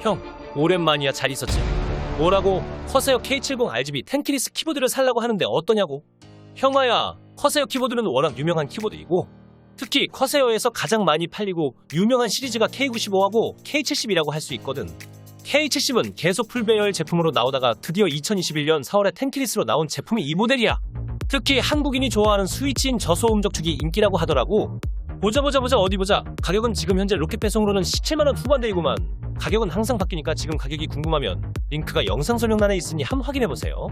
형, 오랜만이야. 잘 있었지? 뭐라고? 커세어 K70 RGB 텐키리스 키보드를 살라고 하는데 어떠냐고? 형아야, 커세어 키보드는 워낙 유명한 키보드이고 특히 커세어에서 가장 많이 팔리고 유명한 시리즈가 K95하고 K70이라고 할 수 있거든. K70은 계속 풀배열 제품으로 나오다가 드디어 2021년 4월에 텐키리스로 나온 제품이 이 모델이야. 특히 한국인이 좋아하는 스위치인 저소음 적축이 인기라고 하더라고. 보자 보자 보자 어디 보자. 가격은 지금 현재 로켓 배송으로는 17만 원 후반대이구만. 가격은 항상 바뀌니까 지금 가격이 궁금하면 링크가 영상 설명란에 있으니 한번 확인해 보세요.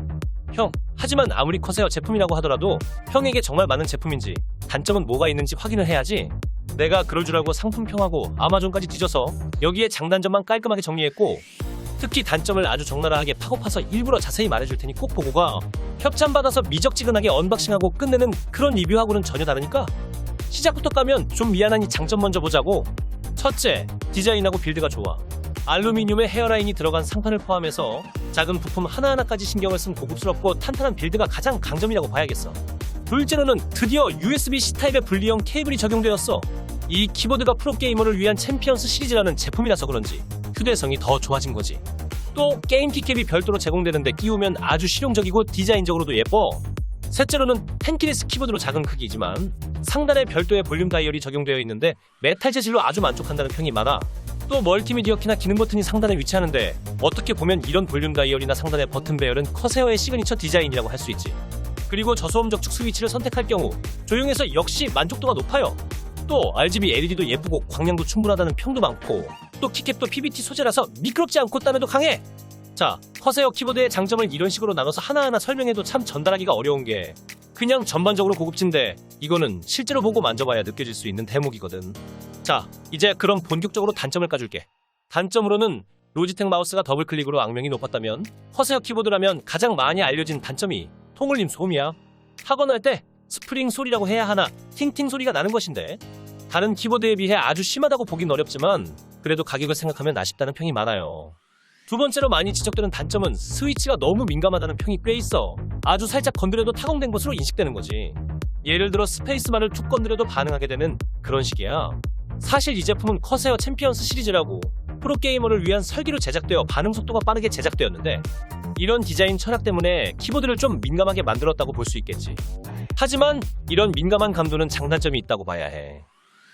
형, 하지만 아무리 커세어 제품이라고 하더라도 형에게 정말 많은 제품인지 단점은 뭐가 있는지 확인을 해야지. 내가 그럴 줄 알고 상품평하고 아마존까지 뒤져서 여기에 장단점만 깔끔하게 정리했고 특히 단점을 아주 적나라하게 파고 파서 일부러 자세히 말해줄 테니 꼭 보고 가. 협찬받아서 미적지근하게 언박싱하고 끝내는 그런 리뷰하고는 전혀 다르니까 시작부터 까면 좀 미안하니 장점 먼저 보자고. 첫째, 디자인하고 빌드가 좋아. 알루미늄에 헤어라인이 들어간 상판을 포함해서 작은 부품 하나하나까지 신경을 쓴 고급스럽고 탄탄한 빌드가 가장 강점이라고 봐야겠어. 둘째로는 드디어 USB-C 타입의 분리형 케이블이 적용되었어. 이 키보드가 프로게이머를 위한 챔피언스 시리즈라는 제품이라서 그런지 휴대성이 더 좋아진 거지. 또 게임 키캡이 별도로 제공되는데 끼우면 아주 실용적이고 디자인적으로도 예뻐. 셋째로는 텐키리스 키보드로 작은 크기이지만 상단에 별도의 볼륨 다이얼이 적용되어 있는데 메탈 재질로 아주 만족한다는 평이 많아. 또 멀티미디어 키나 기능 버튼이 상단에 위치하는데 어떻게 보면 이런 볼륨 다이얼이나 상단의 버튼 배열은 커세어의 시그니처 디자인이라고 할 수 있지. 그리고 저소음 적축 스위치를 선택할 경우 조용해서 역시 만족도가 높아요. 또 RGB LED도 예쁘고 광량도 충분하다는 평도 많고 또 키캡도 PBT 소재라서 미끄럽지 않고 땀에도 강해. 자, 커세어 키보드의 장점을 이런 식으로 나눠서 하나하나 설명해도 참 전달하기가 어려운 게 그냥 전반적으로 고급진데 이거는 실제로 보고 만져봐야 느껴질 수 있는 대목이거든. 자, 이제 그럼 본격적으로 단점을 까줄게. 단점으로는 로지텍 마우스가 더블 클릭으로 악명이 높았다면 커세어 키보드라면 가장 많이 알려진 단점이 통울림 소음이야. 타건할 때 스프링 소리라고 해야 하나 팅팅 소리가 나는 것인데 다른 키보드에 비해 아주 심하다고 보긴 어렵지만 그래도 가격을 생각하면 아쉽다는 평이 많아요. 두 번째로 많이 지적되는 단점은 스위치가 너무 민감하다는 평이 꽤 있어. 아주 살짝 건드려도 타공된 것으로 인식되는 거지. 예를 들어 스페이스만을 툭 건드려도 반응하게 되는 그런 식이야. 사실 이 제품은 커세어 챔피언스 시리즈라고 프로게이머를 위한 설계로 제작되어 반응 속도가 빠르게 제작되었는데 이런 디자인 철학 때문에 키보드를 좀 민감하게 만들었다고 볼 수 있겠지. 하지만 이런 민감한 감도는 장단점이 있다고 봐야 해.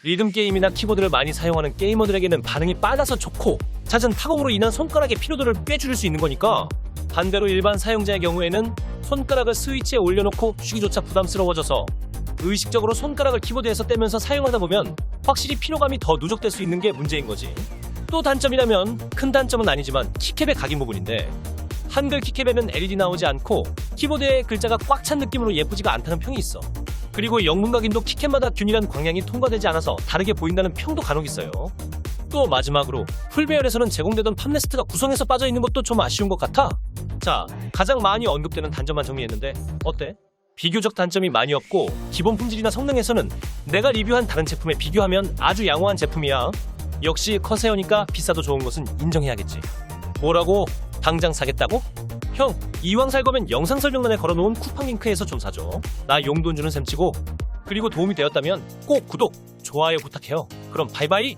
리듬 게임이나 키보드를 많이 사용하는 게이머들에게는 반응이 빨라서 좋고 잦은 타공으로 인한 손가락의 피로도를 꽤 줄일 수 있는 거니까 반대로 일반 사용자의 경우에는 손가락을 스위치에 올려놓고 쉬기조차 부담스러워져서 의식적으로 손가락을 키보드에서 떼면서 사용하다 보면 확실히 피로감이 더 누적될 수 있는 게 문제인 거지. 또 단점이라면 큰 단점은 아니지만 키캡의 각인 부분인데 한글 키캡에는 LED 나오지 않고 키보드에 글자가 꽉 찬 느낌으로 예쁘지가 않다는 평이 있어. 그리고 영문 각인도 키캡마다 균일한 광량이 통과되지 않아서 다르게 보인다는 평도 간혹 있어요. 또 마지막으로 풀배열에서는 제공되던 팜레스트가 구성에서 빠져 있는 것도 좀 아쉬운 것 같아. 자, 가장 많이 언급되는 단점만 정리했는데 어때? 비교적 단점이 많이 없고 기본 품질이나 성능에서는 내가 리뷰한 다른 제품에 비교하면 아주 양호한 제품이야. 역시 커세어니까 비싸도 좋은 것은 인정해야겠지. 뭐라고? 당장 사겠다고? 형, 이왕 살 거면 영상 설명란에 걸어놓은 쿠팡 링크에서 좀 사줘. 나 용돈 주는 셈 치고. 그리고 도움이 되었다면 꼭 구독, 좋아요 부탁해요. 그럼 바이바이!